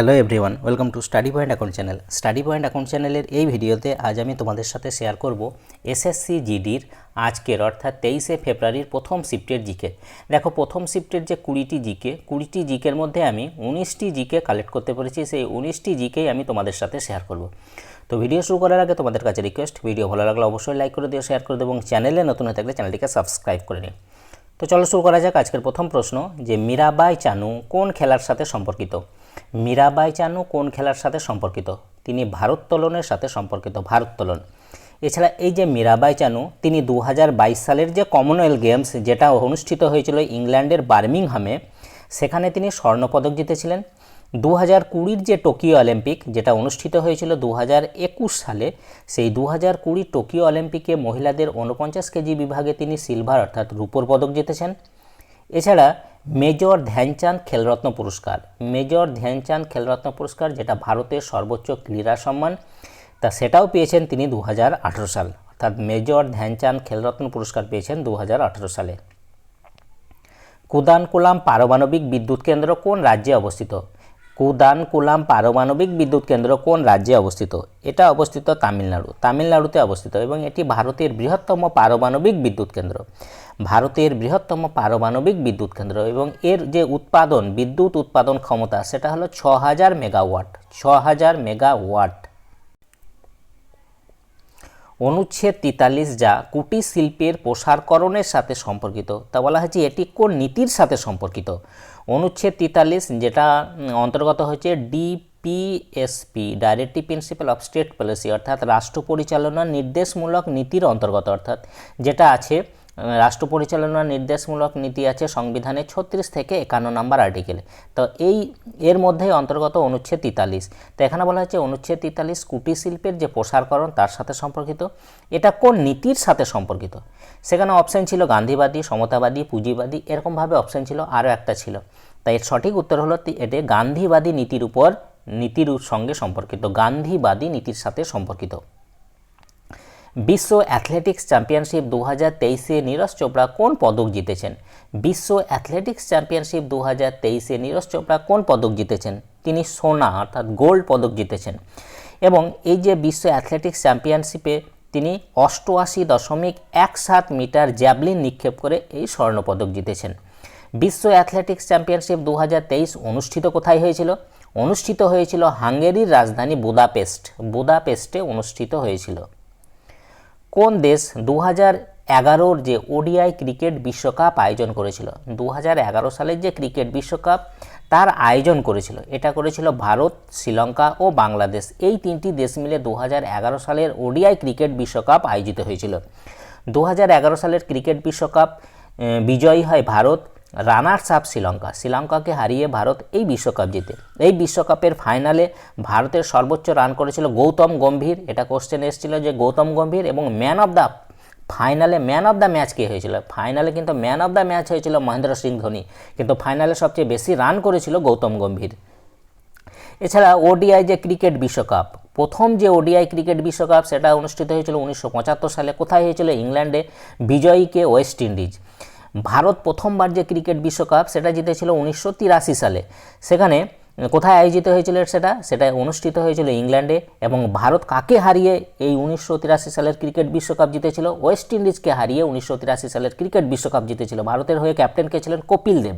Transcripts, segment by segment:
Hello everyone welcome to study point account channel study point account চ্যানেলের এই ভিডিওতে আজ আমি তোমাদের সাথে শেয়ার করব এসএসসি জিডির আজকের, অর্থাৎ তেইশে ফেব্রুয়ারির প্রথম শিফটের জিকে দেখো, প্রথম শিফটের যে কুড়িটি জিকে কুড়িটি জিকের মধ্যে আমি উনিশটি জিকে কালেক্ট করতে পেরেছি, সেই উনিশটি জিকেই আমি তোমাদের সাথে শেয়ার করব। তো ভিডিও শুরু করার আগে তোমাদের কাছে রিকোয়েস্ট ভিডিও ভালো লাগলে অবশ্যই লাইক করে দিও শেয়ার করে দিও, এবং চ্যানেলে নতুন হয়ে থাকলে চ্যানেলটিকে সাবস্ক্রাইব করে নিও। তো চলো শুরু করা যাক আজকের প্রথম প্রশ্ন, যে মীরাবাই চানু কোন খেলার সাথে সম্পর্কিত? মীরাবাই চানু কোন খেলার সাথে সম্পর্কিত? তিনি ভারোত্তোলনের সাথে সম্পর্কিত ভারোত্তোলন এছাড়া এই যে মীরাবাই চানু, তিনি দু হাজার বাইশ সালের যে কমনওয়েলথ গেমস যেটা অনুষ্ঠিত হয়েছিল ইংল্যান্ডের বার্মিংহামে, সেখানে তিনি স্বর্ণপদক জিতেছিলেন। দু হাজার কুড়ির যে টোকিও অলিম্পিক, যেটা অনুষ্ঠিত হয়েছিল দু হাজার একুশ সালে, সেই দু হাজার কুড়ি টোকিও অলিম্পিকে মহিলাদের ঊনপঞ্চাশ কেজি বিভাগে তিনি সিলভার অর্থাৎ রূপোর পদক জিতেছেন। এছাড়া মেজর ধ্যানচাঁদ খেলরত্ন পুরস্কার। মেজর ধ্যানচাঁদ খেলরত্ন পুরস্কার, যেটা ভারতের সর্বোচ্চ ক্রীড়া সম্মান, তা সেটাও পেয়েছেন তিনি দু হাজার আঠেরো সাল। অর্থাৎ মেজর ধ্যানচাঁদ খেলরত্ন পুরস্কার পেয়েছেন দু হাজার আঠেরো সালে। কুদানকুলাম পারমাণবিক বিদ্যুৎ কেন্দ্র কোন রাজ্যে অবস্থিত? কুদানকুলাম পারমাণবিক বিদ্যুৎ কেন্দ্র কোন রাজ্যে অবস্থিত? এটা অবস্থিত তামিলনাড়ু। তামিলনাড়ুতে অবস্থিত এবং এটি ভারতের বৃহত্তম পারমাণবিক বিদ্যুৎ কেন্দ্র। ভারতের বৃহত্তম পারমাণবিক বিদ্যুৎ কেন্দ্র এবং এর যে উৎপাদন, বিদ্যুৎ উৎপাদন ক্ষমতা, সেটা হলো ছ হাজার মেগাওয়াট ছ হাজার মেগাওয়াট। অনুচ্ছেদ তেতাল্লিশ যা কুটির শিল্পের প্রসারকরণের সাথে সম্পর্কিত, তা বলা হয়েছে এটি কোন নীতির সাথে সম্পর্কিত? অনুচ্ছেদ তেতাল্লিশ যেটা অন্তর্গত হচ্ছে DPSP, directive principal of state policy, অর্থাৎ রাষ্ট্র পরিচালনার নির্দেশমূলক নীতির অন্তর্গত, অর্থাৎ যেটা আছে রাষ্ট্র পরিচালনার নির্দেশমূলক নীতি আছে সংবিধানের ছত্রিশ থেকে একান্ন নম্বর আর্টিকেলে। তো এই, এর মধ্যেই অন্তর্গত অনুচ্ছেদ তেতাল্লিশ। তো এখানে বলা হচ্ছে অনুচ্ছেদ তেতাল্লিশ কুটির শিল্পের যে প্রসারকরণ তার সাথে সম্পর্কিত। এটা কোন নীতির সাথে সম্পর্কিত? সেখানে অপশান ছিল গান্ধীবাদী, সমতাবাদী, পুঁজিবাদী, এরকমভাবে অপশান ছিল, আরও একটা ছিল। তাই এর সঠিক উত্তর হলো এটি গান্ধীবাদী নীতির উপর, নীতির সঙ্গে সম্পর্কিত, গান্ধীবাদী নীতির সাথে সম্পর্কিত। বিশ্ব অ্যাথলেটিক্স চ্যাম্পিয়নশিপ দু হাজার তেইশে নীরজ চোপড়া কোন পদক জিতেছেন? বিশ্ব অ্যাথলেটিক্স চ্যাম্পিয়নশিপ দু হাজার তেইশে নীরজ চোপড়া কোন পদক জিতেছেন? তিনি সোনা, অর্থাৎ গোল্ড পদক জিতেছেন। এবং এই যে বিশ্ব অ্যাথলেটিক্স চ্যাম্পিয়নশিপে তিনি অষ্টআশি দশমিক এক সাত মিটার জ্যাভলিন নিক্ষেপ করে এই স্বর্ণপদক জিতেছেন। বিশ্ব অ্যাথলেটিক্স চ্যাম্পিয়নশিপ দু হাজার তেইশ অনুষ্ঠিত কোথায় হয়েছিল? অনুষ্ঠিত হয়েছিল হাঙ্গেরির রাজধানী বুদাপেস্ট। বুদাপেস্টে অনুষ্ঠিত হয়েছিল। কোন দেশ দু হাজার এগারোর যে ওডিআই ক্রিকেট বিশ্বকাপ আয়োজন করেছিল? দু হাজার এগারো সালের যে ক্রিকেট বিশ্বকাপ, তার আয়োজন করেছিল। এটা করেছিল ভারত, শ্রীলঙ্কা ও বাংলাদেশ। এই তিনটি দেশ মিলে দু এগারো সালের ওডিআই ক্রিকেট বিশ্বকাপ আয়োজিত হয়েছিল। দু এগারো সালের ক্রিকেট বিশ্বকাপ বিজয়ী হয় Bharat. Runners up Sri Lanka. শ্রীলঙ্কাকে হারিয়ে ভারত এই বিশ্বকাপ জিতে। এই বিশ্বকাপের ফাইনালে ভারতের সর্বোচ্চ রান করেছিল গৌতম গম্ভীর। এটা কোশ্চেন এসেছিল যে গৌতম গম্ভীর এবং ম্যান অফ দ্য ফাইনালে ম্যান অফ দ্য ম্যাচ কে হয়েছিল? ফাইনালে কিন্তু ম্যান অফ দ্য ম্যাচ হয়েছিল মহেন্দ্র সিং ধোনি। কিন্তু ফাইনালে সবচেয়ে বেশি রান করেছিল গৌতম গম্ভীর। এছাড়া ওডিআই যে ক্রিকেট বিশ্বকাপ, প্রথম যে ওডিআই ক্রিকেট বিশ্বকাপ সেটা অনুষ্ঠিত হয়েছিল উনিশশো পঁচাত্তর সালে। কোথায় হয়েছিল? ইংল্যান্ডে। বিজয়ীকে ওয়েস্ট ইন্ডিজ। ভারত প্রথমবার যে ক্রিকেট বিশ্বকাপ, সেটা জিতেছিল উনিশশো তিরাশি সালে। সেখানে কোথায় আয়োজিত হয়েছিল সেটা? সেটা অনুষ্ঠিত হয়েছিল ইংল্যান্ডে এবং ভারত কাকে হারিয়ে এই উনিশশো তিরাশি সালের ক্রিকেট বিশ্বকাপ জিতেছিল? ওয়েস্ট ইন্ডিজকে হারিয়ে উনিশশো তিরাশি সালের ক্রিকেট বিশ্বকাপ জিতেছিল। ভারতের হয়ে ক্যাপ্টেন কে ছিলেন? কপিল দেব।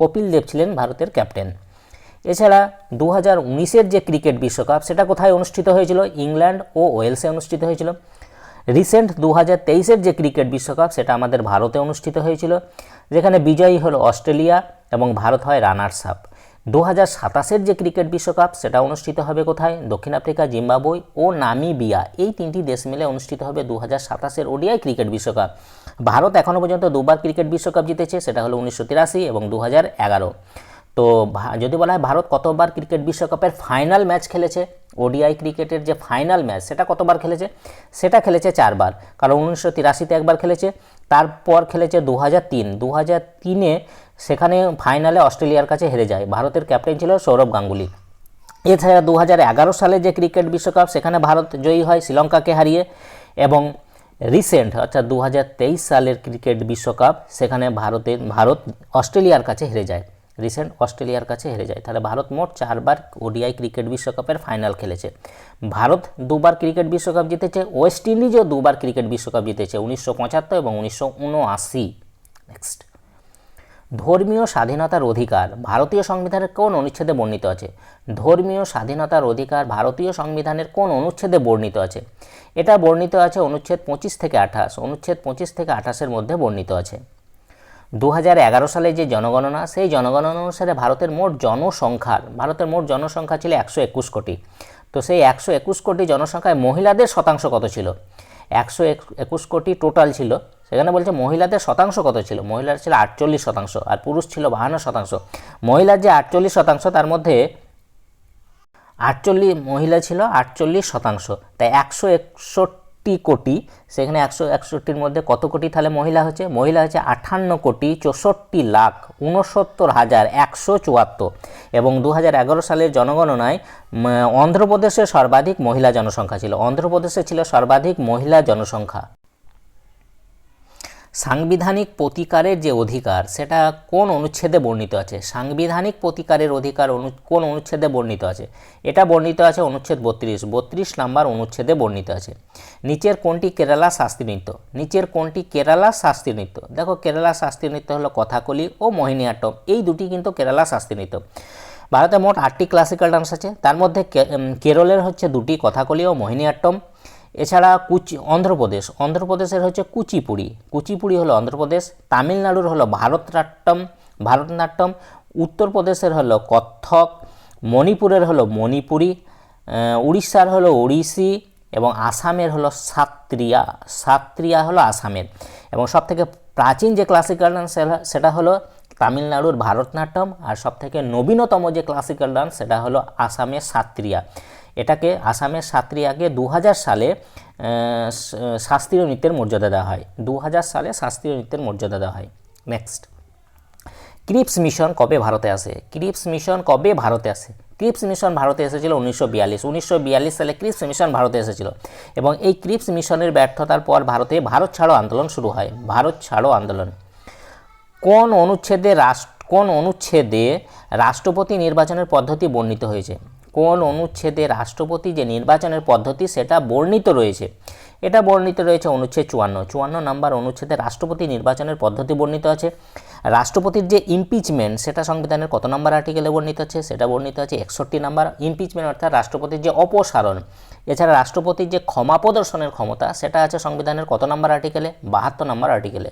কপিল দেব ছিলেন ভারতের ক্যাপ্টেন। এছাড়া দু হাজার যে ক্রিকেট বিশ্বকাপ, সেটা কোথায় অনুষ্ঠিত হয়েছিল? ইংল্যান্ড ও ওয়েলসে অনুষ্ঠিত হয়েছিল। রিসেন্ট দু হাজার তেইশের যে ক্রিকেট বিশ্বকাপ, সেটা আমাদের ভারতে অনুষ্ঠিত হয়েছিল, যেখানে বিজয়ী হলো অস্ট্রেলিয়া এবং ভারত হয় রানার্স আপ দু হাজার সাতাশের যে ক্রিকেট বিশ্বকাপ, সেটা অনুষ্ঠিত হবে কোথায়? দক্ষিণ আফ্রিকা জিম্বাবুই ও নামিবিয়া। এই তিনটি দেশ মিলে অনুষ্ঠিত হবে দু হাজার সাতাশের ওডিআই ক্রিকেট বিশ্বকাপ। ভারত এখনও পর্যন্ত দুবার ক্রিকেট বিশ্বকাপ জিতেছে, সেটা হলো উনিশশো তিরাশি এবং দু হাজার এগারো। তো যদি বলা হয় ভারত কতবার ক্রিকেট বিশ্বকাপের ফাইনাল ম্যাচ খেলেছে, ওডিআই ক্রিকেটের যে ফাইনাল ম্যাচ সেটা কতবার খেলেছে? সেটা খেলেছে চারবার। কারণ উনিশশো তিরাশিতে একবার খেলেছে, তারপর খেলেছে দু হাজার তিন। দু হাজার তিনে সেখানে ফাইনালে অস্ট্রেলিয়ার কাছে হেরে যায়। ভারতের ক্যাপ্টেন ছিল সৌরভ গাঙ্গুলি। এছাড়া দু হাজার এগারো সালে যে ক্রিকেট বিশ্বকাপ, সেখানে ভারত জয়ী হয় শ্রীলঙ্কাকে হারিয়ে এবং রিসেন্ট অর্থাৎ দু হাজার তেইশ সালের ক্রিকেট বিশ্বকাপ, সেখানে ভারতের ভারত অস্ট্রেলিয়ার কাছে হেরে যায়। রিসেন্ট অস্ট্রেলিয়ার কাছে হেরে যায়। তাহলে ভারত মোট চারবার ওডিআই ক্রিকেট বিশ্বকাপের ফাইনাল খেলেছে। ভারত দুবার ক্রিকেট বিশ্বকাপ জিতেছে, ওয়েস্ট ইন্ডিজও দুবার ক্রিকেট বিশ্বকাপ জিতেছে, উনিশশো পঁচাত্তর এবং উনিশশো উনআশি। নেক্সট ধর্মীয় স্বাধীনতার অধিকার ভারতীয় সংবিধানের কোন অনুচ্ছেদে বর্ণিত আছে? ধর্মীয় স্বাধীনতার অধিকার ভারতীয় সংবিধানের কোন অনুচ্ছেদে বর্ণিত আছে? এটা বর্ণিত আছে অনুচ্ছেদ পঁচিশ থেকে আঠাশ। অনুচ্ছেদ পঁচিশ থেকে আঠাশের মধ্যে বর্ণিত আছে। দু হাজার এগারো সালে যে জনগণনা, সেই জনগণনা অনুসারে ভারতের মোট জনসংখ্যার, ভারতের মোট জনসংখ্যা ছিল একশো একুশ কোটি। তো সেই একশো একুশ কোটি জনসংখ্যায় মহিলাদের শতাংশ কত ছিল? একশো একুশ কোটি টোটাল ছিল, সেখানে বলছে মহিলাদের শতাংশ কত ছিল? মহিলার ছিল আটচল্লিশ শতাংশ আর পুরুষ ছিল বাহান্ন শতাংশ। মহিলার যে আটচল্লিশ শতাংশ, তার মধ্যে আটচল্লিশ, মহিলা ছিল আটচল্লিশ শতাংশ। তাই একশো একষট্টি কোটি সেখানে একশো একষট্টির মধ্যে কত কোটি? তাহলে মহিলা হচ্ছে মহিলা হচ্ছে আঠান্ন কোটি চৌষট্টি লাখ উনসত্তর হাজার একশো চুয়াত্তর। এবং দু হাজার এগারো সালের জনগণনায় অন্ধ্রপ্রদেশে সর্বাধিক মহিলা জনসংখ্যা ছিল। অন্ধ্রপ্রদেশে ছিল সর্বাধিক মহিলা জনসংখ্যা। সাংবিধানিক প্রতিকারের যে অধিকার, সেটা কোন অনুচ্ছেদে বর্ণিত আছে? সাংবিধানিক প্রতিকারের অধিকার অনু, কোন অনুচ্ছেদে বর্ণিত আছে? এটা বর্ণিত আছে অনুচ্ছেদ বত্রিশ। বত্রিশ নাম্বার অনুচ্ছেদে বর্ণিত আছে। নিচের কোনটি কেরালা শাস্ত্রীয় নৃত্য? নিচের কোনটি কেরালা শাস্ত্রীয় নৃত্য? দেখো, কেরালা শাস্ত্রীয় নৃত্য হলো কথাকলি ও মোহিনীআট্টম এই দুটি কিন্তু কেরালা শাস্ত্রীয় নৃত্য। ভারতে মোট আটটি ক্লাসিক্যাল ডান্স আছে। তার মধ্যে কেরলের হচ্ছে দুটি কথাকলি ও মোহিনীআট্টম এছাড়া কুচি, অন্ধ্রপ্রদেশ, অন্ধ্রপ্রদেশের হচ্ছে কুচিপুড়ি। কুচিপুড়ি হলো অন্ধ্রপ্রদেশ, তামিলনাড়ুর হলো ভারতনাট্যম ভারতনাট্যম, উত্তরপ্রদেশের হলো কত্থক, মণিপুরের হলো মণিপুরি উড়িষ্যার হলো ওড়িশি এবং আসামের হলো সাত্রিয়া সাত্রিয়া হলো আসামের। এবং সবথেকে প্রাচীন যে ক্লাসিক্যাল ডান্স সেটা হলো তামিলনাড়ুর ভারতনাট্যম আর সবথেকে নবীনতম যে ক্লাসিক্যাল ডান্স সেটা হলো আসামের সাত্রিয়া এটাকে আসামের সাত্রিয়াকে দু সালে শাস্ত্রীয় নৃত্যের মর্যাদা দেওয়া হয়। দু হাজার সালে শাস্ত্রীয় নৃত্যের মর্যাদা দেওয়া হয়। নেক্সট ক্রিপস মিশন কবে ভারতে আসে? ক্রিপস মিশন কবে ভারতে আসে? ক্রিপস মিশন ভারতে এসেছিল উনিশশো বিয়াল্লিশ। উনিশশো বিয়াল্লিশ সালে ক্রিপস মিশন ভারতে এসেছিল। এবং এই ক্রিপস মিশনের ব্যর্থতার পর ভারতে ভারত ছাড়ো আন্দোলন শুরু হয়। ভারত ছাড়ো আন্দোলন। কোন অনুচ্ছেদে রাষ্ট্র কোন অনুচ্ছেদে রাষ্ট্রপতি নির্বাচনের পদ্ধতি বর্ণিত হয়েছে? কোন অনুচ্ছেদে রাষ্ট্রপতি যে নির্বাচনের পদ্ধতি, সেটা বর্ণিত রয়েছে। এটা বর্ণিত রয়েছে অনুচ্ছেদ চুয়ান্ন। চুয়ান্ন নাম্বার অনুচ্ছেদে রাষ্ট্রপতি নির্বাচনের পদ্ধতি বর্ণিত আছে। রাষ্ট্রপতির যে ইমপিচমেন্ট সেটা সংবিধানের কত নম্বর আর্টিকেলে বর্ণিত আছে? সেটা বর্ণিত আছে একষট্টি নাম্বার। ইমপিচমেন্ট অর্থাৎ রাষ্ট্রপতির যে অপসারণ। এছাড়া রাষ্ট্রপতির যে ক্ষমা প্রদর্শনের ক্ষমতা, সেটা আছে সংবিধানের কত নম্বর আর্টিকেলে বাহাত্তর নম্বর আর্টিকেলে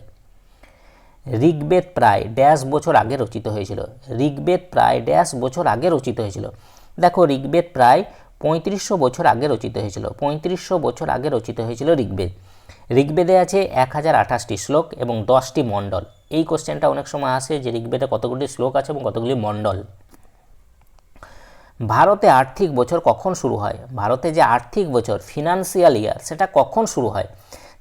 ঋগ্বেদ প্রায় ড্যাশ বছর আগে রচিত হয়েছিল। ঋগ্বেদ প্রায় ড্যাশ বছর আগে রচিত হয়েছিল। দেখো ঋগ্বেদ প্রায় পঁয়ত্রিশশো বছর আগে রচিত হয়েছিল, পঁয়ত্রিশশো বছর আগে রচিত হয়েছিল ঋগ্বেদ। ঋগ্বেদে আছে এক হাজার আঠাশটি শ্লোক এবং দশটি মণ্ডল। এই কোশ্চেনটা অনেক সময় আসে যে ঋগ্বেদে কতগুলি শ্লোক আছে এবং কতগুলি মণ্ডল। ভারতে আর্থিক বছর কখন শুরু হয়? ভারতে যে আর্থিক বছর ফিনান্সিয়াল ইয়ার সেটা কখন শুরু হয়?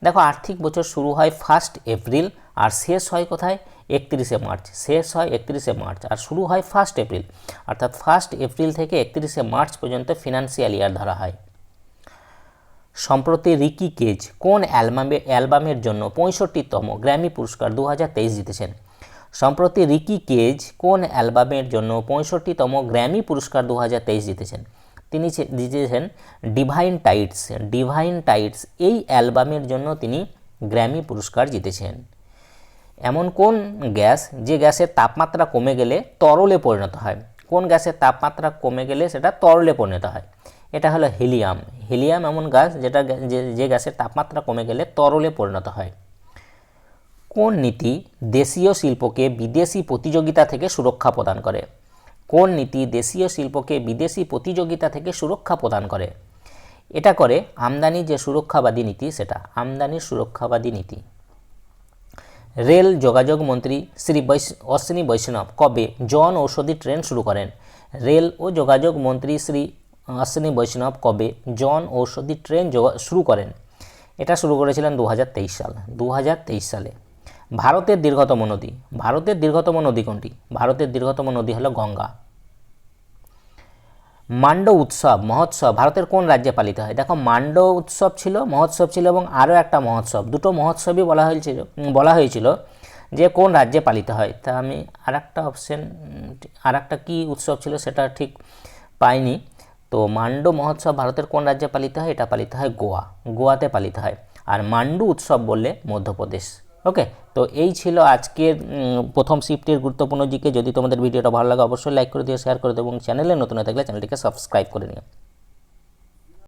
দেখো, আর্থিক বছর শুরু হয় ফার্স্ট এপ্রিল আর শেষ হয় কোথায়? একত্রিশে মার্চ, শেষ হয় একত্রিশে মার্চ আর শুরু হয় ফার্স্ট এপ্রিল অর্থাৎ ফার্স্ট এপ্রিল থেকে একত্রিশে মার্চ পর্যন্ত ফিনান্সিয়াল ইয়ার ধরা হয়। সম্প্রতি রিকি কেজ কোন অ্যালবামে, অ্যালবামের জন্য পঁয়ষট্টিতম গ্র্যামি পুরস্কার দু হাজার তেইশ জিতেছেন? সম্প্রতি রিকি কেজ কোন অ্যালবামের জন্য পঁয়ষট্টিতম গ্র্যামি পুরস্কার দু হাজার তেইশ জিতেছেন? তিনি জিতেছেন ডিভাইন টাইটস ডিভাইন টাইটস এই অ্যালবামের জন্য তিনি গ্র্যামি পুরস্কার জিতেছেন। এমন কোন গ্যাস যে গ্যাসের তাপমাত্রা কমে গেলে তরলে পরিণত হয়? কোন গ্যাসের তাপমাত্রা কমে গেলে সেটা তরলে পরিণত হয়? এটা হলো হিলিয়াম। হিলিয়াম এমন গ্যাস যেটা যে গ্যাসের তাপমাত্রা কমে গেলে তরলে পরিণত হয়। কোন নীতি দেশীয় শিল্পকে বিদেশি প্রতিযোগিতা থেকে সুরক্ষা প্রদান করে? কোন নীতি দেশীয় শিল্পকে বিদেশি প্রতিযোগিতা থেকে সুরক্ষা প্রদান করে? এটা করে আমদানি যে সুরক্ষাবাদী নীতি, সেটা আমদানির সুরক্ষাবাদী নীতি। রেল যোগাযোগ মন্ত্রী শ্রী বৈশ, অশ্বিনী বৈষ্ণব কবে জন ঔষধি ট্রেন শুরু করেন? রেল ও যোগাযোগ মন্ত্রী শ্রী অশ্বিনী বৈষ্ণব কবে জন ঔষধি ট্রেন শুরু করেন? এটা শুরু করেছিলেন দু হাজার তেইশ সাল দু হাজার তেইশ সালে। ভারতের দীর্ঘতম নদী, ভারতের দীর্ঘতম নদী কোনটি? ভারতের দীর্ঘতম নদী হলো গঙ্গা। মান্ড উৎসব, মহোৎসব, ভারতের কোন রাজ্যে পালিত হয়? দেখো, মান্ড উৎসব ছিল, মহোৎসব ছিল এবং আরও একটা মহোৎসব, দুটো মহোৎসবই বলা হয়েছিল বলা হয়েছিল যে কোন রাজ্যে পালিত হয়। তা আমি আর একটা অপশন আর একটা কী উৎসব ছিল সেটা ঠিক পাইনি। তো মান্ডু মহোৎসব ভারতের কোন রাজ্যে পালিত হয়? এটা পালিত হয় গোয়া, গোয়াতে পালিত হয়। আর মান্ডু উৎসব বললে মধ্যপ্রদেশ। ওকে তো এই ছিল আজকের প্রথম শিফটের গুরুত্বপূর্ণ জিকে। যদি তোমাদের ভিডিওটা ভালো লাগে, অবশ্যই লাইক করে দিও শেয়ার করে দিও, এবং চ্যানেলে নতুন হয়ে থাকলে চ্যানেলটিকে সাবস্ক্রাইব করে নিও।